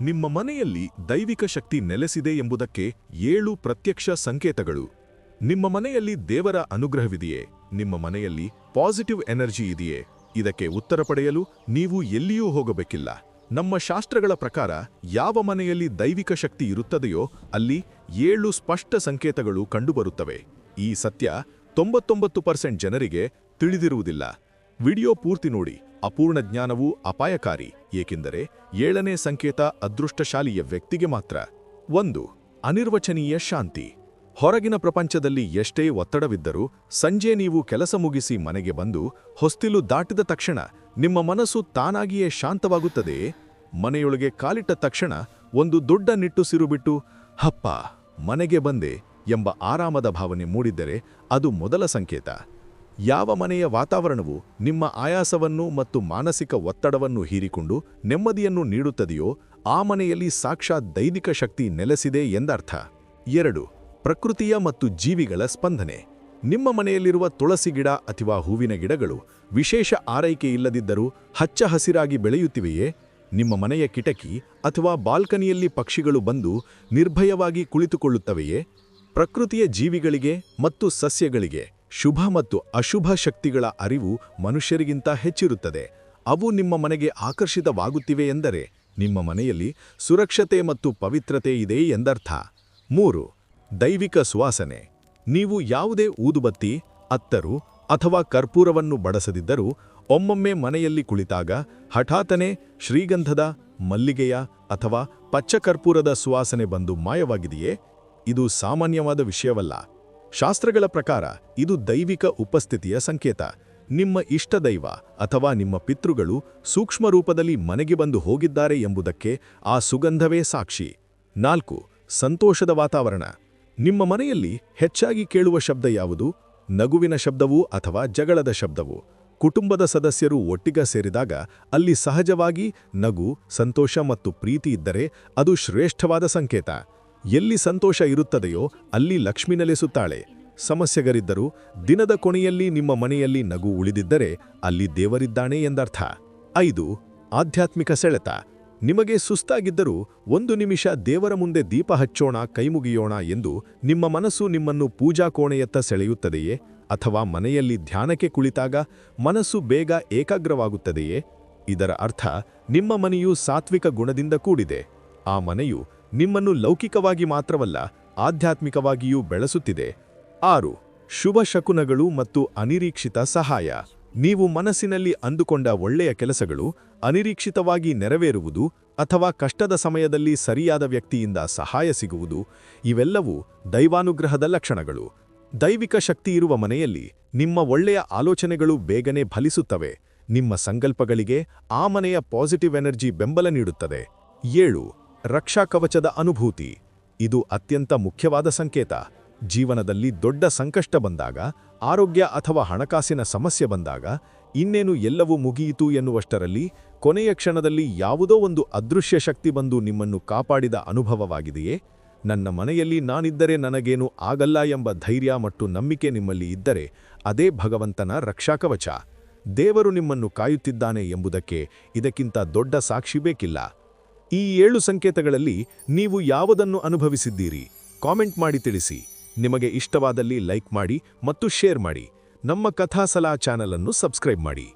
ನಿಮ್ಮ ಮನೆಯಲ್ಲಿ ದೈವಿಕ ಶಕ್ತಿ ನೆಲೆಸಿದೆ ಎಂಬುದಕ್ಕೆ ಏಳು ಪ್ರತ್ಯಕ್ಷ ಸಂಕೇತಗಳು. ನಿಮ್ಮ ಮನೆಯಲ್ಲಿ ದೇವರ ಅನುಗ್ರಹವಿದೆಯೇ? ನಿಮ್ಮ ಮನೆಯಲ್ಲಿ ಪಾಸಿಟಿವ್ ಎನರ್ಜಿ ಇದೆಯೇ? ಇದಕ್ಕೆ ಉತ್ತರ ಪಡೆಯಲು ನೀವು ಎಲ್ಲಿಯೂ ಹೋಗಬೇಕಿಲ್ಲ. ನಮ್ಮ ಶಾಸ್ತ್ರಗಳ ಪ್ರಕಾರ ಯಾವ ಮನೆಯಲ್ಲಿ ದೈವಿಕ ಶಕ್ತಿ ಇರುತ್ತದೆಯೋ ಅಲ್ಲಿ ಏಳು ಸ್ಪಷ್ಟ ಸಂಕೇತಗಳು ಕಂಡುಬರುತ್ತವೆ. ಈ ಸತ್ಯ ತೊಂಬತ್ತೊಂಬತ್ತು ಪರ್ಸೆಂಟ್ ಜನರಿಗೆ ತಿಳಿದಿರುವುದಿಲ್ಲ. ವಿಡಿಯೋ ಪೂರ್ತಿ ನೋಡಿ. ಅಪೂರ್ಣ ಜ್ಞಾನವು ಅಪಾಯಕಾರಿ, ಏಕೆಂದರೆ ಏಳನೇ ಸಂಕೇತ ಅದೃಷ್ಟಶಾಲಿಯ ವ್ಯಕ್ತಿಗೆ ಮಾತ್ರ. ಒಂದು, ಅನಿರ್ವಚನೀಯ ಶಾಂತಿ. ಹೊರಗಿನ ಪ್ರಪಂಚದಲ್ಲಿ ಎಷ್ಟೇ ಒತ್ತಡವಿದ್ದರೂ ಸಂಜೆ ನೀವು ಕೆಲಸ ಮುಗಿಸಿ ಮನೆಗೆ ಬಂದು ಹೊಸ್ತಿಲು ದಾಟಿದ ತಕ್ಷಣ ನಿಮ್ಮ ಮನಸ್ಸು ತಾನಾಗಿಯೇ ಶಾಂತವಾಗುತ್ತದೆಯೇ ಮನೆಯೊಳಗೆ ಕಾಲಿಟ್ಟ ತಕ್ಷಣ ಒಂದು ದೊಡ್ಡ ನಿಟ್ಟುಸಿರು ಬಿಟ್ಟು ಹಪ್ಪ ಮನೆಗೆ ಬಂದೆ ಎಂಬ ಆರಾಮದ ಭಾವನೆ ಮೂಡಿದ್ದರೆ ಅದು ಮೊದಲ ಸಂಕೇತ. ಯಾವ ಮನೆಯ ವಾತಾವರಣವು ನಿಮ್ಮ ಆಯಾಸವನ್ನು ಮತ್ತು ಮಾನಸಿಕ ಒತ್ತಡವನ್ನು ಹೀರಿಕೊಂಡು ನೆಮ್ಮದಿಯನ್ನು ನೀಡುತ್ತದೆಯೋ ಆ ಮನೆಯಲ್ಲಿ ಸಾಕ್ಷಾತ್ ದೈವಿಕ ಶಕ್ತಿ ನೆಲೆಸಿದೆ ಎಂದರ್ಥ. ಎರಡು, ಪ್ರಕೃತಿಯ ಮತ್ತು ಜೀವಿಗಳ ಸ್ಪಂದನೆ. ನಿಮ್ಮ ಮನೆಯಲ್ಲಿರುವ ತುಳಸಿ ಗಿಡ ಅಥವಾ ಹೂವಿನ ಗಿಡಗಳು ವಿಶೇಷ ಆರೈಕೆ ಇಲ್ಲದಿದ್ದರೂ ಹಚ್ಚ ಹಸಿರಾಗಿ ಬೆಳೆಯುತ್ತಿವೆಯೇ? ನಿಮ್ಮ ಮನೆಯ ಕಿಟಕಿ ಅಥವಾ ಬಾಲ್ಕನಿಯಲ್ಲಿ ಪಕ್ಷಿಗಳು ಬಂದು ನಿರ್ಭಯವಾಗಿ ಕುಳಿತುಕೊಳ್ಳುತ್ತವೆಯೇ? ಪ್ರಕೃತಿಯ ಜೀವಿಗಳಿಗೆ ಮತ್ತು ಸಸ್ಯಗಳಿಗೆ ಶುಭ ಮತ್ತು ಅಶುಭ ಶಕ್ತಿಗಳ ಅರಿವು ಮನುಷ್ಯರಿಗಿಂತ ಹೆಚ್ಚಿರುತ್ತದೆ. ಅವು ನಿಮ್ಮ ಮನೆಗೆ ಆಕರ್ಷಿತವಾಗುತ್ತಿವೆ ಎಂದರೆ ನಿಮ್ಮ ಮನೆಯಲ್ಲಿ ಸುರಕ್ಷತೆ ಮತ್ತು ಪವಿತ್ರತೆ ಇದೆ ಎಂದರ್ಥ. ಮೂರು, ದೈವಿಕ ಸುವಾಸನೆ. ನೀವು ಯಾವುದೇ ಊದುಬತ್ತಿ, ಅತ್ತರು ಅಥವಾ ಕರ್ಪೂರವನ್ನು ಬಡಸದಿದ್ದರೂ ಒಮ್ಮೊಮ್ಮೆ ಮನೆಯಲ್ಲಿ ಕುಳಿತಾಗ ಹಠಾತನೆ ಶ್ರೀಗಂಧದ, ಮಲ್ಲಿಗೆಯ ಅಥವಾ ಪಚ್ಚಕರ್ಪೂರದ ಸುವಾಸನೆ ಬಂದು ಮಾಯವಾಗಿದೆಯೇ? ಇದು ಸಾಮಾನ್ಯವಾದ ವಿಷಯವಲ್ಲ. ಶಾಸ್ತ್ರಗಳ ಪ್ರಕಾರ ಇದು ದೈವಿಕ ಉಪಸ್ಥಿತಿಯ ಸಂಕೇತ. ನಿಮ್ಮ ಇಷ್ಟದೈವ ಅಥವಾ ನಿಮ್ಮ ಪಿತೃಗಳು ಸೂಕ್ಷ್ಮ ರೂಪದಲ್ಲಿ ಮನೆಗೆ ಬಂದು ಹೋಗಿದ್ದಾರೆ ಎಂಬುದಕ್ಕೆ ಆ ಸುಗಂಧವೇ ಸಾಕ್ಷಿ. ನಾಲ್ಕು, ಸಂತೋಷದ ವಾತಾವರಣ. ನಿಮ್ಮ ಮನೆಯಲ್ಲಿ ಹೆಚ್ಚಾಗಿ ಕೇಳುವ ಶಬ್ದ ಯಾವುದು? ನಗುವಿನ ಶಬ್ದವೂ ಅಥವಾ ಜಗಳದ ಶಬ್ದವು? ಕುಟುಂಬದ ಸದಸ್ಯರು ಒಟ್ಟಿಗ ಸೇರಿದಾಗ ಅಲ್ಲಿ ಸಹಜವಾಗಿ ನಗು, ಸಂತೋಷ ಮತ್ತು ಪ್ರೀತಿ ಇದ್ದರೆ ಅದು ಶ್ರೇಷ್ಠವಾದ ಸಂಕೇತ. ಎಲ್ಲಿ ಸಂತೋಷ ಇರುತ್ತದೆಯೋ ಅಲ್ಲಿ ಲಕ್ಷ್ಮಿ ನೆಲೆಸುತ್ತಾಳೆ. ಸಮಸ್ಯೆಗರಿದ್ದರೂ ದಿನದ ಕೊನೆಯಲ್ಲಿ ನಿಮ್ಮ ಮನೆಯಲ್ಲಿ ನಗು ಉಳಿದಿದ್ದರೆ ಅಲ್ಲಿ ದೇವರಿದ್ದಾನೆ ಎಂದರ್ಥ. ಐದು, ಆಧ್ಯಾತ್ಮಿಕ ಸೆಳೆತ. ನಿಮಗೆ ಸುಸ್ತಾಗಿದ್ದರೂ ಒಂದು ನಿಮಿಷ ದೇವರ ಮುಂದೆ ದೀಪ ಹಚ್ಚೋಣ, ಕೈಮುಗಿಯೋಣ ಎಂದು ನಿಮ್ಮ ಮನಸ್ಸು ನಿಮ್ಮನ್ನು ಪೂಜಾ ಕೋಣೆಯತ್ತ ಸೆಳೆಯುತ್ತದೆಯೇ? ಅಥವಾ ಮನೆಯಲ್ಲಿ ಧ್ಯಾನಕ್ಕೆ ಕುಳಿತಾಗ ಮನಸ್ಸು ಬೇಗ ಏಕಾಗ್ರವಾಗುತ್ತದೆಯೇ? ಇದರ ಅರ್ಥ ನಿಮ್ಮ ಮನೆಯು ಸಾತ್ವಿಕ ಗುಣದಿಂದ ಕೂಡಿದೆ. ಆ ಮನೆಯು ನಿಮ್ಮನ್ನು ಲೌಕಿಕವಾಗಿ ಮಾತ್ರವಲ್ಲ, ಆಧ್ಯಾತ್ಮಿಕವಾಗಿಯೂ ಬೆಳೆಸುತ್ತಿದೆ. ಆರು, ಶುಭ ಶಕುನಗಳು ಮತ್ತು ಅನಿರೀಕ್ಷಿತ ಸಹಾಯ. ನೀವು ಮನಸ್ಸಿನಲ್ಲಿ ಅಂದುಕೊಂಡ ಒಳ್ಳೆಯ ಕೆಲಸಗಳು, ಅನಿರೀಕ್ಷಿತವಾಗಿ ನೆರವೇರುವುದು ಅಥವಾ ಕಷ್ಟದ ಸಮಯದಲ್ಲಿ ಸರಿಯಾದ ವ್ಯಕ್ತಿಯಿಂದ ಸಹಾಯ ಸಿಗುವುದು, ಇವೆಲ್ಲವೂ ದೈವಾನುಗ್ರಹದ ಲಕ್ಷಣಗಳು. ದೈವಿಕ ಶಕ್ತಿಯಿರುವ ಮನೆಯಲ್ಲಿ ನಿಮ್ಮ ಒಳ್ಳೆಯ ಆಲೋಚನೆಗಳು ಬೇಗನೆ ಫಲಿಸುತ್ತವೆ. ನಿಮ್ಮ ಸಂಕಲ್ಪಗಳಿಗೆ ಆ ಮನೆಯ ಪಾಸಿಟಿವ್ ಎನರ್ಜಿ ಬೆಂಬಲ ನೀಡುತ್ತದೆ. ಏಳು ರಕ್ಷಾ ಕವಚದ ಅನುಭೂತಿ. ಇದು ಅತ್ಯಂತ ಮುಖ್ಯವಾದ ಸಂಕೇತ. ಜೀವನದಲ್ಲಿ ದೊಡ್ಡ ಸಂಕಷ್ಟ ಬಂದಾಗ, ಆರೋಗ್ಯ ಅಥವಾ ಹಣಕಾಸಿನ ಸಮಸ್ಯೆ ಬಂದಾಗ, ಇನ್ನೇನು ಎಲ್ಲವೂ ಮುಗಿಯಿತು ಎನ್ನುವಷ್ಟರಲ್ಲಿ, ಕೊನೆಯ ಕ್ಷಣದಲ್ಲಿ ಯಾವುದೋ ಒಂದು ಅದೃಶ್ಯ ಶಕ್ತಿ ಬಂದು ನಿಮ್ಮನ್ನು ಕಾಪಾಡಿದ ಅನುಭವವಾಗಿದೆಯೇ? ನನ್ನ ಮನೆಯಲ್ಲಿ ನಾನಿದ್ದರೆ ನನಗೇನು ಆಗಲ್ಲ ಎಂಬ ಧೈರ್ಯ ಮತ್ತು ನಂಬಿಕೆ ನಿಮ್ಮಲ್ಲಿ ಇದ್ದರೆ, ಅದೇ ಭಗವಂತನ ರಕ್ಷಾಕವಚ ದೇವರು ನಿಮ್ಮನ್ನು ಕಾಯುತ್ತಿದ್ದಾನೆ ಎಂಬುದಕ್ಕೆ ಇದಕ್ಕಿಂತ ದೊಡ್ಡ ಸಾಕ್ಷಿ ಬೇಕಿಲ್ಲ. ಈ ಏಳು ಸಂಕೇತಗಳಲ್ಲಿ ನೀವು ಯಾವುದನ್ನು ಅನುಭವಿಸಿದ್ದೀರಿ? ಕಾಮೆಂಟ್ ಮಾಡಿ ತಿಳಿಸಿ. ನಿಮಗೆ ಇಷ್ಟವಾದಲ್ಲಿ ಲೈಕ್ ಮಾಡಿ ಮತ್ತು ಶೇರ್ ಮಾಡಿ. ನಮ್ಮ ಕಥಾಸಲಾ ಚಾನಲ್ ಅನ್ನು ಸಬ್ಸ್ಕ್ರೈಬ್ ಮಾಡಿ.